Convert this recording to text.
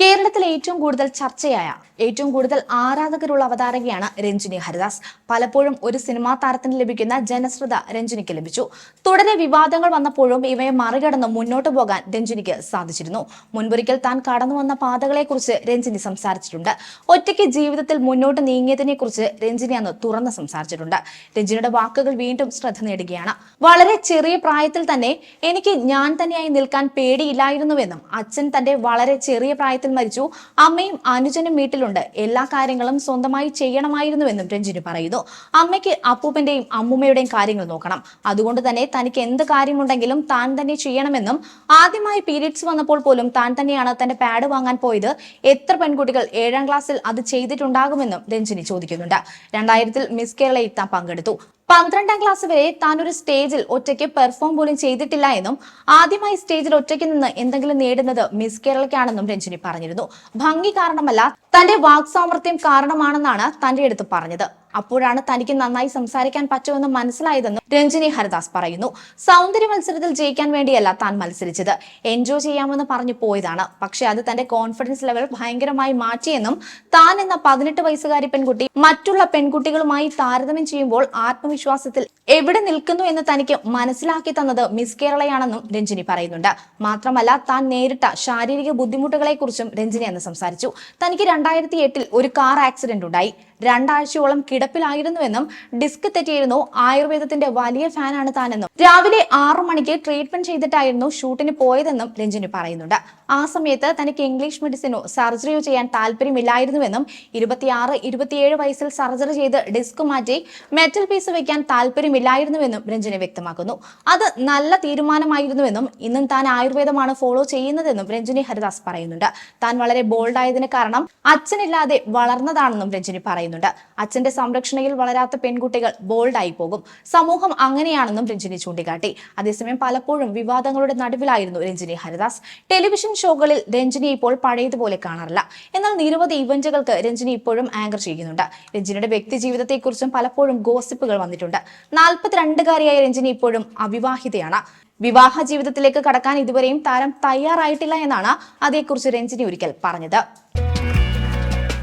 കേരളത്തിൽ ഏറ്റവും കൂടുതൽ ചർച്ചയായ ഏറ്റവും കൂടുതൽ ആരാധകരുള്ള അവതാരകയാണ് രഞ്ജിനി ഹരിദാസ്. പലപ്പോഴും ഒരു സിനിമാ താരത്തിന് ലഭിക്കുന്ന ജനശ്രദ്ധ രഞ്ജിനിക്ക് ലഭിച്ചു. തുടരെ വിവാദങ്ങൾ വന്നപ്പോഴും ഇവയെ മറികടന്ന് മുന്നോട്ട് പോകാൻ രഞ്ജിനിക്ക് സാധിച്ചിരുന്നു. മുൻപൊരിക്കൽ താൻ കടന്നു വന്ന പാതകളെക്കുറിച്ച് രഞ്ജിനി സംസാരിച്ചിട്ടുണ്ട്. ഒറ്റയ്ക്ക് ജീവിതത്തിൽ മുന്നോട്ട് നീങ്ങിയതിനെക്കുറിച്ച് രഞ്ജിനി അന്ന് തുറന്ന് സംസാരിച്ചിട്ടുണ്ട്. രഞ്ജിനിയുടെ വാക്കുകൾ വീണ്ടും ശ്രദ്ധ നേടുകയാണ്. വളരെ ചെറിയ പ്രായത്തിൽ തന്നെ എനിക്ക് ഞാൻ തന്നെയായി നിൽക്കാൻ പേടിയില്ലായിരുന്നുവെന്നും അച്ഛൻ തന്റെ വളരെ ചെറിയ പ്രായത്തിൽ മരിച്ചു. അമ്മയും അനുജനും വീട്ടിലുണ്ട്. എല്ലാ കാര്യങ്ങളും സ്വന്തമായി ചെയ്യണമായിരുന്നുവെന്നും രഞ്ജിനി പറയുന്നു. അമ്മയ്ക്ക് അപ്പൂപ്പന്റെയും അമ്മൂമ്മയുടെയും കാര്യങ്ങൾ നോക്കണം. അതുകൊണ്ട് തന്നെ തനിക്ക് എന്ത് കാര്യമുണ്ടെങ്കിലും താൻ തന്നെ ചെയ്യണമെന്നും ആദ്യമായി പീരീഡ്സ് വന്നപ്പോൾ പോലും താൻ തന്നെയാണ് തന്റെ പാഡ് വാങ്ങാൻ പോയത്. എത്ര പെൺകുട്ടികൾ ഏഴാം ക്ലാസ്സിൽ അത് ചെയ്തിട്ടുണ്ടാകുമെന്നും രഞ്ജിനി ചോദിക്കുന്നുണ്ട്. രണ്ടായിരത്തിൽ മിസ് കേരളയിൽ താൻ പങ്കെടുത്തു. പന്ത്രണ്ടാം ക്ലാസ് വരെ താൻ ഒരു സ്റ്റേജിൽ ഒറ്റയ്ക്ക് പെർഫോം പോലും ചെയ്തിട്ടില്ല എന്നും ആദ്യമായി സ്റ്റേജിൽ ഒറ്റയ്ക്ക് നിന്ന് എന്തെങ്കിലും നേടുന്നത് മിസ് കേരളയ്ക്കാണെന്നും രഞ്ജിനി പറഞ്ഞിരുന്നു. ഭംഗി കാരണമല്ല തന്റെ വാക് സാമർത്ഥ്യം കാരണമാണെന്നാണ് തന്റെ അടുത്ത് പറഞ്ഞത്. അപ്പോഴാണ് തനിക്ക് നന്നായി സംസാരിക്കാൻ പറ്റുമെന്ന് മനസ്സിലായതെന്നും രഞ്ജിനി ഹരിദാസ് പറയുന്നു. സൗന്ദര്യ മത്സരത്തിൽ ജയിക്കാൻ വേണ്ടിയല്ല താൻ മത്സരിച്ചത്. എൻജോയ് ചെയ്യാമെന്ന് പറഞ്ഞു പോയതാണ്. പക്ഷെ അത് തന്റെ കോൺഫിഡൻസ് ലെവൽ ഭയങ്കരമായി മാറ്റിയെന്നും താൻ എന്ന പതിനെട്ട് വയസ്സുകാരി പെൺകുട്ടി മറ്റുള്ള പെൺകുട്ടികളുമായി താരതമ്യം ചെയ്യുമ്പോൾ ആത്മവിശ്വാസത്തിൽ എവിടെ നിൽക്കുന്നു എന്ന് തനിക്ക് മനസ്സിലാക്കി തന്നത് മിസ് കേരളയാണെന്നും രഞ്ജിനി പറയുന്നുണ്ട്. മാത്രമല്ല താൻ നേരിട്ട ശാരീരിക ബുദ്ധിമുട്ടുകളെ കുറിച്ചും രഞ്ജിനി അന്ന് സംസാരിച്ചു. തനിക്ക് രണ്ടായിരത്തി എട്ടിൽ ഒരു കാർ ആക്സിഡന്റ് ഉണ്ടായി. രണ്ടാഴ്ചയോളം കിടപ്പിലായിരുന്നുവെന്നും ഡിസ്ക് തെറ്റിയിരുന്നു. ആയുർവേദത്തിന്റെ വലിയ ഫാനാണ് താനെന്നും. രാവിലെ ആറു മണിക്ക് ട്രീറ്റ്മെന്റ് ചെയ്തിട്ടായിരുന്നു ഷൂട്ടിന് പോയതെന്നും രഞ്ജിനി പറയുന്നുണ്ട്. ആ സമയത്ത് തനിക്ക് ഇംഗ്ലീഷ് മെഡിസിനോ സർജറിയോ ചെയ്യാൻ താല്പര്യമില്ലായിരുന്നുവെന്നും ഇരുപത്തിയാറ് ഇരുപത്തിയേഴ് വയസ്സിൽ സർജറി ചെയ്ത് ഡിസ്ക് മാറ്റി മെറ്റൽ പീസ് വെക്കാൻ താല്പര്യമില്ലായിരുന്നുവെന്നും രഞ്ജിനി വ്യക്തമാക്കുന്നു. അത് നല്ല തീരുമാനമായിരുന്നുവെന്നും ഇന്നും താൻ ആയുർവേദമാണ് ഫോളോ ചെയ്യുന്നതെന്നും രഞ്ജിനി ഹരിദാസ് പറയുന്നുണ്ട്. താൻ വളരെ ബോൾഡായതിന് കാരണം അച്ഛനില്ലാതെ വളർന്നതാണെന്നും രഞ്ജിനി പറയുന്നുണ്ട്. അച്ഛന്റെ സംരക്ഷണയിൽ വളരാത്ത പെൺകുട്ടികൾ ബോൾഡായി പോകും. സമൂഹം അങ്ങനെയാണെന്നും രഞ്ജിനി ചൂണ്ടിക്കാട്ടി. അതേസമയം പലപ്പോഴും വിവാദങ്ങളുടെ നടുവിലായിരുന്നു രഞ്ജിനി ഹരിദാസ്. ടെലിവിഷൻ ഷോകളിൽ രഞ്ജിനി ഇപ്പോൾ പഴയതുപോലെ കാണാറില്ല. എന്നാൽ നിരവധി ഇവന്റുകൾക്ക് രഞ്ജിനി ഇപ്പോഴും ആങ്കർ ചെയ്യുന്നുണ്ട്. രഞ്ജിനിയുടെ വ്യക്തി ജീവിതത്തെക്കുറിച്ചും പലപ്പോഴും ഗോസിപ്പുകൾ വന്നിട്ടുണ്ട്. നാൽപ്പത്തിരണ്ടുകാരിയായ രഞ്ജിനി ഇപ്പോഴും അവിവാഹിതയാണ്. വിവാഹ ജീവിതത്തിലേക്ക് കടക്കാൻ ഇതുവരെയും താരം തയ്യാറായിട്ടില്ല എന്നാണ് അതേക്കുറിച്ച് രഞ്ജിനി ഒരിക്കൽ പറഞ്ഞത്.